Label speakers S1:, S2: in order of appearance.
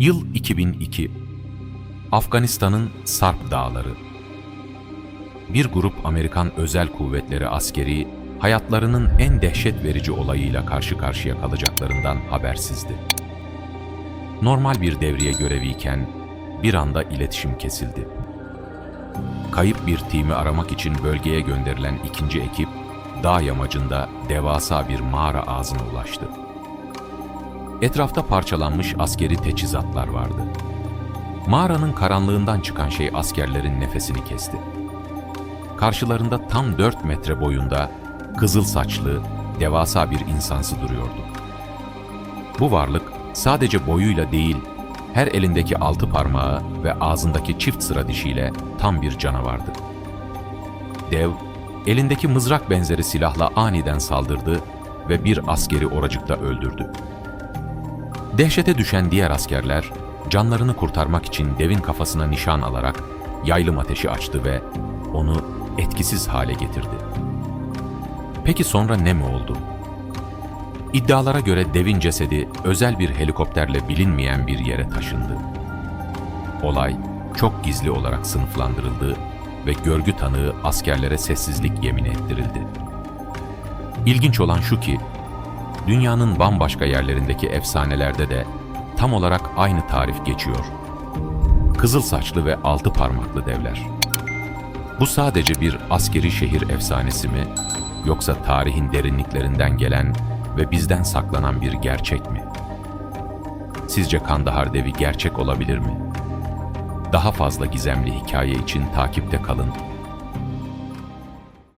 S1: Yıl 2002. Afganistan'ın Sarp Dağları. Bir grup Amerikan Özel Kuvvetleri askeri hayatlarının en dehşet verici olayıyla karşı karşıya kalacaklarından habersizdi. Normal bir devriye göreviyken bir anda iletişim kesildi. Kayıp bir timi aramak için bölgeye gönderilen ikinci ekip dağ yamacında devasa bir mağara ağzına ulaştı. Etrafta parçalanmış askeri teçhizatlar vardı. Mağaranın karanlığından çıkan şey askerlerin nefesini kesti. Karşılarında tam 4 metre boyunda kızıl saçlı, devasa bir insansı duruyordu. Bu varlık sadece boyuyla değil, her elindeki altı parmağı ve ağzındaki çift sıra dişiyle tam bir canavardı. Dev, elindeki mızrak benzeri silahla aniden saldırdı ve bir askeri oracıkta öldürdü. Dehşete düşen diğer askerler, canlarını kurtarmak için devin kafasına nişan alarak yaylım ateşi açtı ve onu etkisiz hale getirdi. Peki sonra ne mi oldu? İddialara göre devin cesedi özel bir helikopterle bilinmeyen bir yere taşındı. Olay çok gizli olarak sınıflandırıldı ve görgü tanığı askerlere sessizlik yemin ettirildi. İlginç olan şu ki, dünyanın bambaşka yerlerindeki efsanelerde de tam olarak aynı tarif geçiyor. Kızıl saçlı ve altı parmaklı devler. Bu sadece bir askeri şehir efsanesi mi, yoksa tarihin derinliklerinden gelen ve bizden saklanan bir gerçek mi? Sizce Kandahar Devi gerçek olabilir mi? Daha fazla gizemli hikaye için takipte kalın